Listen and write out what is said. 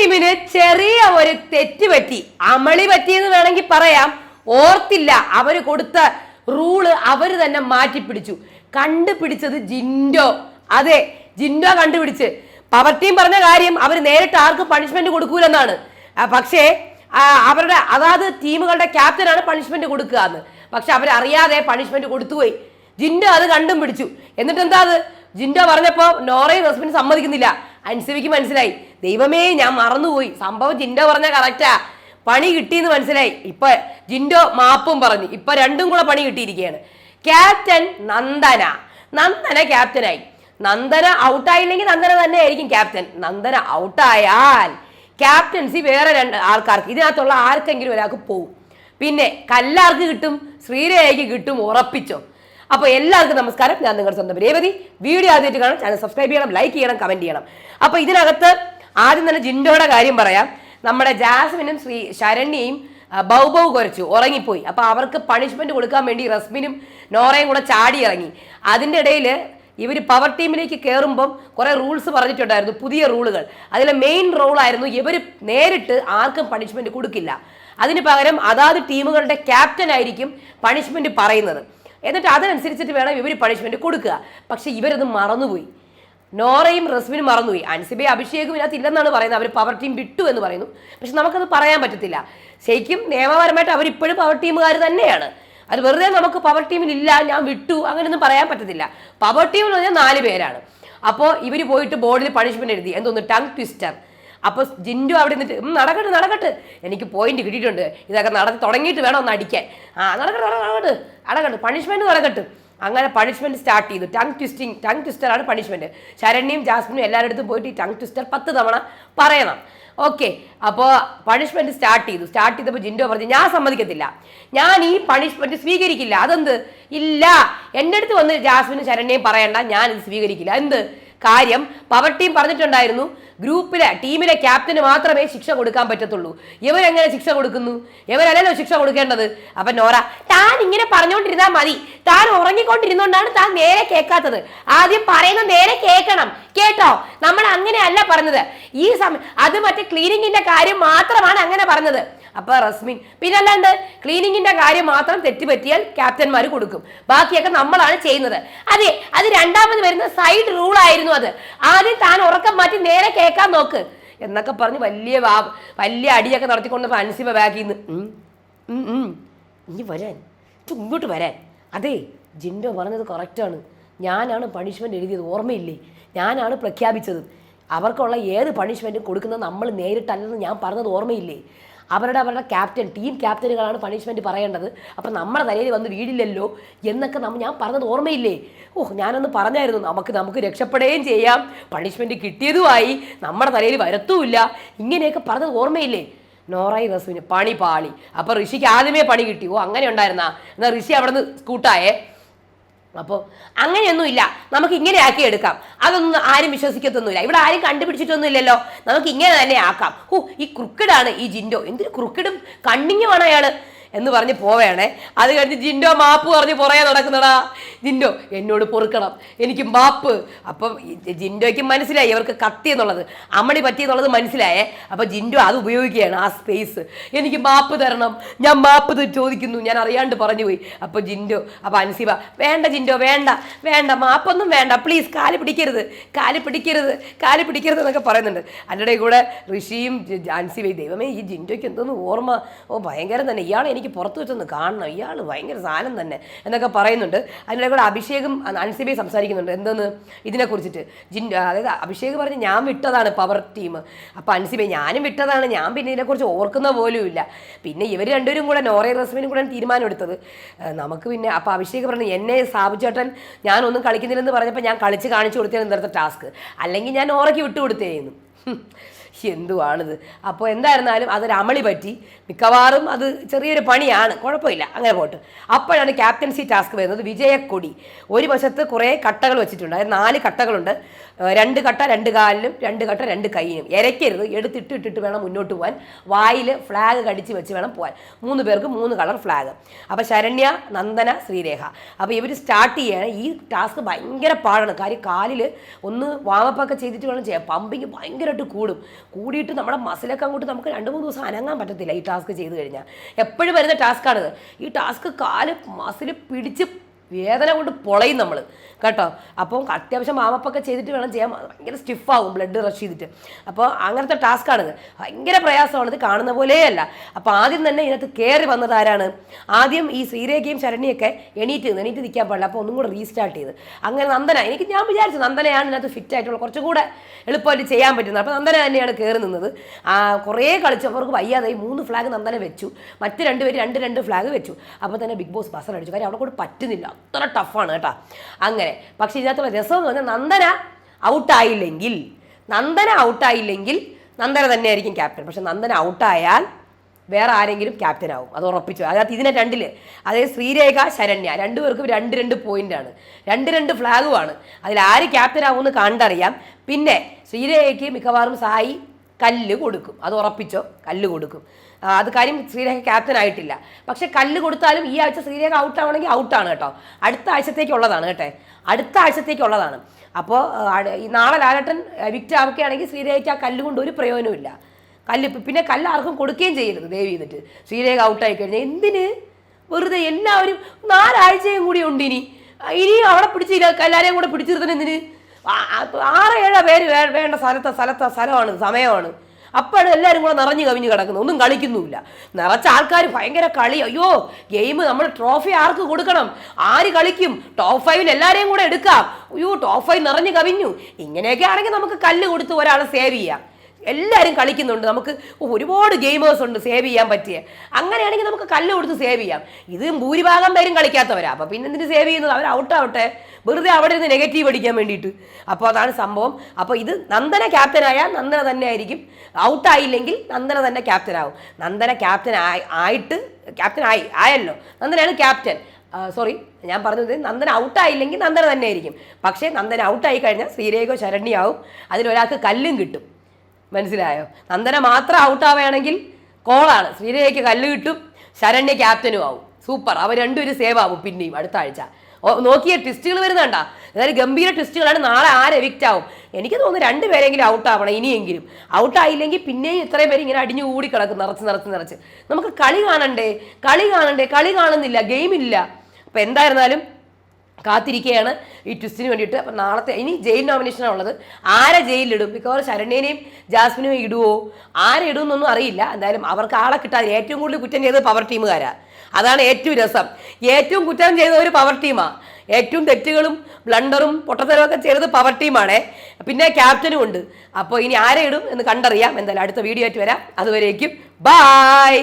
ടീമിന് ചെറിയ ഒരു തെറ്റ് പറ്റി. അമളി പറ്റിയെന്ന് വേണമെങ്കിൽ പറയാം. ഓർത്തില്ല അവർ കൊടുത്ത റൂൾ അവർ തന്നെ മാറ്റി പിടിച്ചു കണ്ടുപിടിച്ചത് ജിൻഡോ. അതെ ജിൻഡോ കണ്ടുപിടിച്ച്. പവർ ടീം പറഞ്ഞ കാര്യം അവർ നേരിട്ട് ആർക്കും പണിഷ്മെന്റ് കൊടുക്കൂലെന്നാണ്. പക്ഷേ അവരുടെ അതാത് ടീമുകളുടെ ക്യാപ്റ്റനാണ് പണിഷ്മെന്റ് കൊടുക്കുക എന്ന് പക്ഷെ അവരറിയാതെ പണിഷ്മെന്റ് കൊടുത്തുപോയി. ജിൻഡോ അത് കണ്ടും പിടിച്ചു എന്നിട്ട് എന്താ അത്? ജിൻഡോ പറഞ്ഞപ്പോ നോറയും റസ്മിനും സമ്മതിക്കുന്നില്ല. അൻസിബിക്ക് മനസ്സിലായി. ദൈവമേ ഞാൻ മറന്നുപോയി. സംഭവം ജിൻഡോ പറഞ്ഞ കറക്റ്റാ പണി കിട്ടിയെന്ന് മനസ്സിലായി. ഇപ്പൊ ജിൻഡോ മാപ്പും പറഞ്ഞു. ഇപ്പൊ രണ്ടും കൂടെ പണി കിട്ടിയിരിക്കുകയാണ്. ക്യാപ്റ്റൻ നന്ദന. നന്ദന ക്യാപ്റ്റനായി. നന്ദന ഔട്ടായില്ലെങ്കിൽ നന്ദന തന്നെ ആയിരിക്കും ക്യാപ്റ്റൻ. നന്ദന ഔട്ടായാൽ ക്യാപ്റ്റൻസി വേറെ രണ്ട് ആൾക്കാർക്ക് ഇതിനകത്തുള്ള ആർക്കെങ്കിലും ഒരാൾക്ക് പോവും. പിന്നെ കല്ലാർക്ക് കിട്ടും ശ്രീരേഖയ്ക്ക് കിട്ടും ഉറപ്പിച്ചോ. അപ്പോൾ എല്ലാവർക്കും നമസ്കാരം. ഞാൻ നിങ്ങളുടെ സ്വന്തം രേവതി. വീഡിയോ ആദ്യമായിട്ട് കാണാം ചാനൽ സബ്സ്ക്രൈബ് ചെയ്യണം ലൈക്ക് ചെയ്യണം കമന്റ് ചെയ്യണം. അപ്പോൾ ഇതിനകത്ത് ആദ്യം തന്നെ ജിൻഡോയുടെ കാര്യം പറയാം. നമ്മുടെ ജാസ്മിനും ശ്രീ ശരണ്യയും ബൗബൗ കുറച്ചു ഉറങ്ങിപ്പോയി. അപ്പോൾ അവർക്ക് പണിഷ്മെന്റ് കൊടുക്കാൻ വേണ്ടി റസ്മിനും നോറയും കൂടെ ചാടി ഇറങ്ങി. അതിന്റെ ഇടയിൽ ഇവർ പവർ ടീമിലേക്ക് കയറുമ്പം കുറേ റൂൾസ് പറഞ്ഞിട്ടുണ്ടായിരുന്നു പുതിയ റൂളുകൾ അതിലെ മെയിൻ റൂളായിരുന്നു ഇവർ നേരിട്ട് ആർക്കും പണിഷ്മെന്റ് കൊടുക്കില്ല. അതിന് പകരം അതാത് ടീമുകളുടെ ക്യാപ്റ്റൻ ആയിരിക്കും പണിഷ്മെന്റ് പറയുന്നത്. എന്നിട്ട് അതനുസരിച്ചിട്ട് വേണം ഇവർ പണിഷ്മെന്റ് കൊടുക്കുക. പക്ഷെ ഇവരത് മറന്നുപോയി. നോറയും റസ്മിനും മറന്നുപോയി. അൻസിബെ അഭിഷേകും ഇതിനകത്ത് ഇല്ലെന്നാണ് പറയുന്നത്. അവർ പവർ ടീം വിട്ടു എന്ന് പറയുന്നു. പക്ഷെ നമുക്കത് പറയാൻ പറ്റത്തില്ല. ശരിക്കും നിയമപരമായിട്ട് അവരിപ്പോഴും പവർ ടീമുകാർ തന്നെയാണ്. അത് വെറുതെ നമുക്ക് പവർ ടീമിൽ ഇല്ല ഞാൻ വിട്ടു അങ്ങനെയൊന്നും പറയാൻ പറ്റത്തില്ല. പവർ ടീമിൽ പറഞ്ഞാൽ നാല് പേരാണ്. അപ്പോൾ ഇവർ പോയിട്ട് ബോർഡിൽ പണിഷ്മെന്റ് എഴുതി. എന്തോന്ന് ടങ് ട്വിസ്റ്റർ അപ്പോൾ ജിൻഡു അവിടെ നിന്നിട്ട് "ഉം, നടക്കട്ടെ നടക്കട്ടെ. എനിക്ക് പോയിന്റ് കിട്ടിയിട്ടുണ്ട്. ഇതൊക്കെ നടത്തി തുടങ്ങിയിട്ട് വേണം ഒന്ന് അടിക്കാൻ. ആ നടക്കട്ടെ നടക്കട്ടെ, നടക്കട്ടെ. പണിഷ്മെന്റ് നടക്കട്ടെ. അങ്ങനെ പണിഷ്മെന്റ് സ്റ്റാർട്ട് ചെയ്തു. ടങ് ട്വിസ്റ്റിംഗ് ടങ് ട്വിസ്റ്ററാണ് പണിഷ്മെന്റ് ശരണ്യും ജാസ്മിനും എല്ലാവരുടെ പോയിട്ട് ഈ ടങ് ട്വിസ്റ്റർ പത്ത് തവണ പറയണം. ഓക്കെ അപ്പോൾ പണിഷ്മെന്റ് സ്റ്റാർട്ട് ചെയ്തു. സ്റ്റാർട്ട് ചെയ്തപ്പോൾ ജിൻഡോ പറഞ്ഞു ഞാൻ സമ്മതിക്കത്തില്ല. ഞാൻ ഈ പണിഷ്മെന്റ് സ്വീകരിക്കില്ല. അതെന്ത്? ഇല്ല. എന്റെ അടുത്ത് വന്ന് ജാസ്മിനും ശരണ്യയും പറയണ്ട. ഞാൻ ഇത് സ്വീകരിക്കില്ല. എന്ത്? കാര്യം പവർ ടീം പറഞ്ഞിട്ടുണ്ടായിരുന്നു. ഗ്രൂപ്പിലെ ടീമിലെ ക്യാപ്റ്റന് മാത്രമേ ശിക്ഷ കൊടുക്കാൻ പറ്റത്തുള്ളൂ. ഇവരെങ്ങനെ ശിക്ഷ കൊടുക്കുന്നു? ഇവരല്ലല്ലോ ശിക്ഷ കൊടുക്കേണ്ടത്. അപ്പൊ നോറ താൻ ഇങ്ങനെ പറഞ്ഞുകൊണ്ടിരുന്നാൽ മതി. താൻ ഉറങ്ങിക്കൊണ്ടിരുന്നോണ്ടാണ് താൻ നേരെ കേൾക്കാത്തത്. ആദ്യം പറയുന്നത് നേരെ കേൾക്കണം. കേട്ടോ? നമ്മൾ അങ്ങനെയല്ല പറഞ്ഞത്. ഈ സമയം അത് മറ്റേ ക്ലീനിങ്ങിന്റെ കാര്യം മാത്രമാണ് അങ്ങനെ പറഞ്ഞത്. അപ്പൊ റസ്മിൻ. പിന്നല്ലാണ്ട് ക്ലീനിങ്ങിന്റെ കാര്യം മാത്രം തെറ്റുപറ്റിയാൽ ക്യാപ്റ്റന്മാർ കൊടുക്കും. ബാക്കിയൊക്കെ നമ്മളാണ് ചെയ്യുന്നത്. അതെ അത് രണ്ടാമത് വരുന്ന സൈഡ് റൂൾ ആയിരുന്നു അത്. ആദ്യം താൻ ഉറക്കം മാറ്റി നേരെ കേൾക്കാൻ നോക്ക്. എന്നൊക്കെ പറഞ്ഞ് വലിയ വലിയ അടിയൊക്കെ നടത്തിക്കൊണ്ട് അൻസിമ ബാക്കിൽ നിന്ന് ഇനി വരാൻ. ഇങ്ങോട്ട് വരാൻ. അതെ ജിൻഡോ പറഞ്ഞത് കറക്റ്റാണ് ഞാനാണ് പണിഷ്മെന്റ് എഴുതിയത്. ഓർമ്മയില്ലേ? ഞാനാണ് പ്രഖ്യാപിച്ചത്. അവർക്കുള്ള ഏത് പണിഷ്മെന്റും കൊടുക്കുന്നത് നമ്മൾ നേരിട്ടല്ലെന്ന് ഞാൻ പറഞ്ഞത് ഓർമ്മയില്ലേ? അവരുടെ അവരുടെ ക്യാപ്റ്റൻ ടീം ക്യാപ്റ്റനുകളാണ് പണിഷ്മെന്റ് പറയേണ്ടത്. അപ്പം നമ്മുടെ തലയിൽ വന്ന് വീടില്ലല്ലോ എന്നൊക്കെ നമ്മൾ ഞാൻ പറഞ്ഞത് ഓർമ്മയില്ലേ? ഓ ഞാനൊന്ന് പറഞ്ഞായിരുന്നു നമുക്ക് നമുക്ക് രക്ഷപ്പെടുകയും ചെയ്യാം. പണിഷ്മെന്റ് കിട്ടിയതുമായി നമ്മുടെ തലയിൽ വരത്തുമില്ല. ഇങ്ങനെയൊക്കെ പറഞ്ഞത് ഓർമ്മയില്ലേ? നോറായി റസുവിന് പണി പാളി. അപ്പോൾ ഋഷിക്ക് ആദ്യമേ പണി കിട്ടി. ഓ അങ്ങനെ ഉണ്ടായിരുന്നാ? എന്നാൽ ഋഷി അവിടെ നിന്ന് സ്കൂട്ടായേ അപ്പോൾ അങ്ങനെയൊന്നുമില്ല. നമുക്ക് ഇങ്ങനെ ആക്കി എടുക്കാം. അതൊന്നും ആരും വിശ്വസിക്കത്തൊന്നുമില്ല. ഇവിടെ ആരും കണ്ടുപിടിച്ചിട്ടൊന്നുമില്ലല്ലോ. നമുക്ക് ഇങ്ങനെ തന്നെ ആക്കാം. ഓ ഈ ക്രിക്കഡാണ് ഈ ജിൻഡോ. എന്തൊരു ക്രിക്കഡും കണ്ണിങ്ങുമാണ് അയാൾ. എന്ന് പറഞ്ഞ് പോവേണേ. അത് കഴിഞ്ഞ് ജിൻഡോ മാപ്പ് പറഞ്ഞ് പുറകെ നടക്കുന്നടാ. ജിൻഡോ എന്നോട് പൊറുക്കണം. എനിക്ക് മാപ്പ്. അപ്പം ജിൻഡോയ്ക്ക് മനസ്സിലായി. ഇവർക്ക് കത്തി എന്നുള്ളത്. അമ്മണി പറ്റി എന്നുള്ളത് മനസ്സിലായേ. അപ്പം ജിൻഡോ അത് ഉപയോഗിക്കുകയാണ് ആ സ്പേസ് എനിക്ക് മാപ്പ് തരണം. ഞാൻ മാപ്പ് ചോദിക്കുന്നു. ഞാൻ അറിയാണ്ട് പറഞ്ഞു പോയി. അപ്പോൾ ജിൻഡോ അപ്പോൾ അൻസിബ വേണ്ട ജിൻഡോ വേണ്ട. വേണ്ട മാപ്പൊന്നും വേണ്ട. പ്ലീസ് കാൽ പിടിക്കരുത്. കാൽ പിടിക്കരുത്. കാൽ പിടിക്കരുത് എന്നൊക്കെ പറയുന്നുണ്ട്. അതിന്റെ കൂടെ ഋഷിയും അൻസിബയും ദൈവമേ ഈ ജിൻഡോയ്ക്ക് എന്തോന്ന് ഓർമ്മ. ഓ ഭയങ്കരം തന്നെ. ഇയാളെ പുറത്ത് വെച്ചൊന്ന് കാണണം. ഇയാൾ ഭയങ്കര സാധനം തന്നെ എന്നൊക്കെ പറയുന്നുണ്ട്. അതിന്റെ കൂടെ അഭിഷേകും അൻസിബി സംസാരിക്കുന്നുണ്ട്. എന്തെന്ന്? ഇതിനെക്കുറിച്ചിട്ട് ജിൻ അതായത് അഭിഷേക് പറഞ്ഞ് ഞാൻ വിട്ടതാണ് പവർ ടീം അപ്പോൾ അൻസിബി ഞാനും വിട്ടതാണ്. ഞാൻ പിന്നെ ഇതിനെക്കുറിച്ച് ഓർക്കുന്ന പോലും ഇല്ല. പിന്നെ ഇവർ രണ്ടുപേരും കൂടെ നോറെ റസ്മിനും കൂടെ തീരുമാനം എടുത്തത് നമുക്ക് പിന്നെ അപ്പോൾ അഭിഷേക് പറഞ്ഞു എന്നെ സ്ഥാപിച്ചേട്ടൻ ഞാനൊന്നും കളിക്കുന്നില്ലെന്ന് പറഞ്ഞപ്പോൾ ഞാൻ കളിച്ച് കാണിച്ചു കൊടുത്തേ ഇന്നത്തെ ടാസ്ക് അല്ലെങ്കിൽ ഞാൻ ഓറയ്ക്ക് വിട്ടു കൊടുത്തേന്നു എന്തുവാണിത്? അപ്പോൾ എന്തായിരുന്നാലും അതൊരു അമളി പറ്റി. മിക്കവാറും അത് ചെറിയൊരു പണിയാണ്. കുഴപ്പമില്ല. അങ്ങനെ പോട്ട്. അപ്പോഴാണ് ക്യാപ്റ്റൻസി ടാസ്ക് വരുന്നത് വിജയക്കൊടി. ഒരു വശത്ത് കുറേ കട്ടകൾ വെച്ചിട്ടുണ്ട്. അതായത് നാല് കട്ടകളുണ്ട്. രണ്ട് കട്ട രണ്ട് കാലിലും രണ്ട് കട്ട രണ്ട് കൈയിലും. ഇരയ്ക്കരുത് എടുത്തിട്ട് ഇട്ടിട്ട് വേണം മുന്നോട്ട് പോകാൻ വായിൽ ഫ്ലാഗ് കടിച്ച് വെച്ച് വേണം പോകാൻ മൂന്ന് പേർക്ക് മൂന്ന് കളർ ഫ്ലാഗ് അപ്പോൾ ശരണ്യ നന്ദന ശ്രീരേഖ. അപ്പോൾ ഇവർ സ്റ്റാർട്ട് ചെയ്യാൻ ഈ ടാസ്ക് ഭയങ്കര പാടാണ്. കാര്യം കാലിൽ ഒന്ന് വാമപ്പൊക്കെ ചെയ്തിട്ട് വേണം ചെയ്യാം പമ്പിങ് ഭയങ്കര ഭയങ്കരമായിട്ട് കൂടും. കൂടിയിട്ട് നമ്മുടെ മസിലൊക്കെ അങ്ങോട്ട് നമുക്ക് രണ്ട് മൂന്ന് ദിവസം അനങ്ങാൻ പറ്റത്തില്ല ഈ ടാസ്ക് ചെയ്ത് കഴിഞ്ഞാൽ. എപ്പോഴും വരുന്ന ടാസ്ക്കാണിത് ഈ ടാസ്ക് കാൽ മസിൽ പിടിച്ച് വേദന കൊണ്ട് പൊളയും നമ്മൾ കേട്ടോ? അപ്പം അത്യാവശ്യം വാമപ്പൊക്കെ ചെയ്തിട്ട് വേണം ചെയ്യാൻ. ഭയങ്കര സ്റ്റിഫാവും ബ്ലഡ് റഷ് ചെയ്തിട്ട്. അപ്പോൾ അങ്ങനത്തെ ടാസ്ക്കാണിത് ഭയങ്കര പ്രയാസമാണ് ഇത് കാണുന്ന പോലെയല്ല. അപ്പോൾ ആദ്യം തന്നെ ഇതിനകത്ത് കയറി വന്നതാരാണ് ആദ്യം ഈ ശ്രീരേഖയും ശരണിയൊക്കെ എണീറ്റ് എണീറ്റ് നിൽക്കാൻ പാടില്ല. അപ്പോൾ ഒന്നും കൂടെ റീസ്റ്റാർട്ട് ചെയ്ത്. അങ്ങനെ നന്ദന എനിക്ക് ഞാൻ വിചാരിച്ചു നന്ദനയാണ് ഇതിനകത്ത് ഫിറ്റ് ആയിട്ടുള്ള കുറച്ചും കൂടെ എളുപ്പമായിട്ട് ചെയ്യാൻ പറ്റുന്നത്. അപ്പോൾ നന്ദന തന്നെയാണ് കയറി നിന്നത്. കുറേ കളിച്ചവർക്ക് വയ്യാതായി. മൂന്ന് ഫ്ലാഗ് നന്ദന വെച്ചു. മറ്റ് രണ്ട് പേര് രണ്ട് രണ്ട് ഫ്ലാഗ് വെച്ചു. അപ്പോൾ തന്നെ ബിഗ് ബോസ് ബസർ അടിച്ചു. കാര്യം അവിടെ കൂടെ പറ്റുന്നില്ല. അത്ര ടഫാണ് കേട്ടോ. അങ്ങനെ. പക്ഷേ ഇതിനകത്തുള്ള രസം എന്ന് പറഞ്ഞാൽ നന്ദന ഔട്ടായില്ലെങ്കിൽ നന്ദന ഔട്ടായില്ലെങ്കിൽ നന്ദന തന്നെയായിരിക്കും ക്യാപ്റ്റൻ പക്ഷെ നന്ദന ഔട്ടായാൽ വേറെ ആരെങ്കിലും ക്യാപ്റ്റൻ ആവും. അത് ഉറപ്പിച്ചു. അതിനകത്ത് ഇതിനെ രണ്ടിൽ. അതായത് ശ്രീരേഖ ശരണ്യ. രണ്ടുപേർക്കും രണ്ട് രണ്ട് പോയിന്റ് ആണ്. രണ്ട് രണ്ട് ഫ്ലാഗുമാണ് അതിൽ ആര് ക്യാപ്റ്റൻ ആവുമെന്ന് കണ്ടറിയാം. പിന്നെ ശ്രീരേഖയ്ക്ക് മിക്കവാറും സായി കല്ല് കൊടുക്കും. അത് ഉറപ്പിച്ചോ? കല്ല് കൊടുക്കും. അത് കാര്യം ശ്രീരേഖ ക്യാപ്റ്റൻ ആയിട്ടില്ല. പക്ഷെ കല്ല് കൊടുത്താലും ഈ ആഴ്ച ശ്രീരേഖ ഔട്ട് ആവണമെങ്കിൽ ഔട്ടാണ് കേട്ടോ. അടുത്ത ആഴ്ചത്തേക്കുള്ളതാണ് കേട്ടെ. അടുത്ത ആഴ്ചത്തേക്കുള്ളതാണ് അപ്പോൾ ഈ നാളെ ലാലട്ടൻ വിക്റ്റ് ആവുകയാണെങ്കിൽ ശ്രീരേഖയ്ക്ക് ആ കല്ല് കൊണ്ട് ഒരു പ്രയോജനവും ഇല്ല. കല്ല് പിന്നെ കല്ല് ആർക്കും കൊടുക്കുകയും ചെയ്യരുത് ദയവ് ചെയ്തിട്ട് ശ്രീരേഖ ഔട്ടായി കഴിഞ്ഞാൽ എന്തിന്? വെറുതെ എല്ലാവരും നാലാഴ്ചയും കൂടി ഉണ്ട് ഇനി ഇനിയും അവിടെ പിടിച്ചില്ല എല്ലാവരെയും കൂടെ പിടിച്ചിരുത്തണം എന്തിന്? ആറ് ഏഴ് പേര് വേണ്ട സ്ഥലത്തെ സ്ഥലത്തെ സ്ഥലമാണ് സമയമാണ്. അപ്പോഴാണ് എല്ലാവരും കൂടെ നിറഞ്ഞു കവിഞ്ഞ് കിടക്കുന്നത് ഒന്നും കളിക്കുന്നുമില്ല. നിറച്ച ആൾക്കാർ ഭയങ്കര കളി. അയ്യോ ഗെയിം നമ്മൾ ട്രോഫി ആർക്ക് കൊടുക്കണം? ആര് കളിക്കും? ടോപ്പ് ഫൈവിൽ എല്ലാവരെയും കൂടെ എടുക്കാം. അയ്യോ ടോപ്പ് ഫൈവ് നിറഞ്ഞു കവിഞ്ഞു. ഇങ്ങനെയൊക്കെ ആണെങ്കിൽ നമുക്ക് കല്ല് കൊടുത്ത് ഒരാളെ സേവ് ചെയ്യാം. എല്ലാവരും കളിക്കുന്നുണ്ട്. നമുക്ക് ഒരുപാട് ഗെയിമേഴ്സ് ഉണ്ട് സേവ് ചെയ്യാൻ പറ്റിയ. അങ്ങനെയാണെങ്കിൽ നമുക്ക് കല്ല് കൊടുത്ത് സേവ് ചെയ്യാം. ഇത് ഭൂരിഭാഗം പേരും കളിക്കാത്തവരാ. അപ്പോൾ പിന്നെ എന്തിന് സേവ് ചെയ്യുന്നത്? അവർ ഔട്ടാവട്ടെ വെറുതെ അവിടെ ഇരുന്ന് നെഗറ്റീവ് അടിക്കാൻ വേണ്ടിയിട്ട്. അപ്പോൾ അതാണ് സംഭവം. അപ്പോൾ ഇത് നന്ദന ക്യാപ്റ്റനായ നന്ദന തന്നെ ആയിരിക്കും. ഔട്ടായില്ലെങ്കിൽ നന്ദന തന്നെ ക്യാപ്റ്റനാവും നന്ദന ക്യാപ്റ്റൻ ആയി ആയിട്ട് ക്യാപ്റ്റൻ ആയി ആയല്ലോ. നന്ദനയാണ് ക്യാപ്റ്റൻ സോറി ഞാൻ പറഞ്ഞത് നന്ദന ഔട്ടായില്ലെങ്കിൽ നന്ദന തന്നെ ആയിരിക്കും. പക്ഷേ നന്ദന ഔട്ടായി കഴിഞ്ഞാൽ ശ്രീരേഖോ ശരണ്യാവും. അതിലൊരാൾക്ക് കല്ലും കിട്ടും. മനസ്സിലായോ? നന്ദന മാത്രം ഔട്ടാവുകയാണെങ്കിൽ കോളാണ് ശ്രീരേഖയ്ക്ക് കല്ല് കിട്ടും ശരണ്യ ക്യാപ്റ്റനും ആവും. സൂപ്പർ അവർ രണ്ടുപേരും സേവ് ആവും പിന്നെയും അടുത്ത ആഴ്ച. നോക്കിയ ട്വിസ്റ്റുകൾ വരുന്നുണ്ട? അതായത് ഗംഭീര ട്വിസ്റ്റുകളാണ് നാളെ ആരെ എവിക്റ്റ് ആവും? എനിക്ക് തോന്നുന്നു രണ്ടുപേരെങ്കിലും ഔട്ട് ആവണം ഇനിയെങ്കിലും. ഔട്ട് ആയില്ലെങ്കിൽ പിന്നെയും ഇത്രയും പേര് ഇങ്ങനെ അടിഞ്ഞു കൂടി കിടക്കും നിറച്ച് നിറച്ച് നിറച്ച്. നമുക്ക് കളി കാണണ്ടേ? കളി കാണണ്ടേ? കളി കാണുന്നില്ല ഗെയിമില്ല അപ്പം എന്തായിരുന്നാലും കാത്തിരിക്കുകയാണ് ഈ ട്വിസ്റ്റിന് വേണ്ടിയിട്ട്. അപ്പം നാളത്തെ ഇനി ജയിൽ നോമിനേഷനാണ് ഉള്ളത്. ആരെ ജയിലിലിടും? മിക്കവാറും ശരണ്യനെയും ജാസ്മിനെയും ഇടുവോ? ആരെ ഇടുമെന്നൊന്നും അറിയില്ല. എന്തായാലും അവർക്ക് ആളെ കിട്ടാതെ ഏറ്റവും കൂടുതൽ കുറ്റം ചെയ്തത് പവർ ടീമുകാരാണ് അതാണ് ഏറ്റവും രസം. ഏറ്റവും കുറ്റം ചെയ്ത ഒരു പവർ ടീമാണ് ഏറ്റവും തെറ്റുകളും ബ്ലണ്ടറും പൊട്ടത്തരവും ഒക്കെ ചെയ്തത് പവർ ടീമാണ് പിന്നെ ക്യാപ്റ്റനും ഉണ്ട്. അപ്പോൾ ഇനി ആരെ ഇടും എന്ന് കണ്ടറിയാം. എന്തായാലും അടുത്ത വീഡിയോ ആയിട്ട് വരാം. അതുവരേക്കും. ബായ്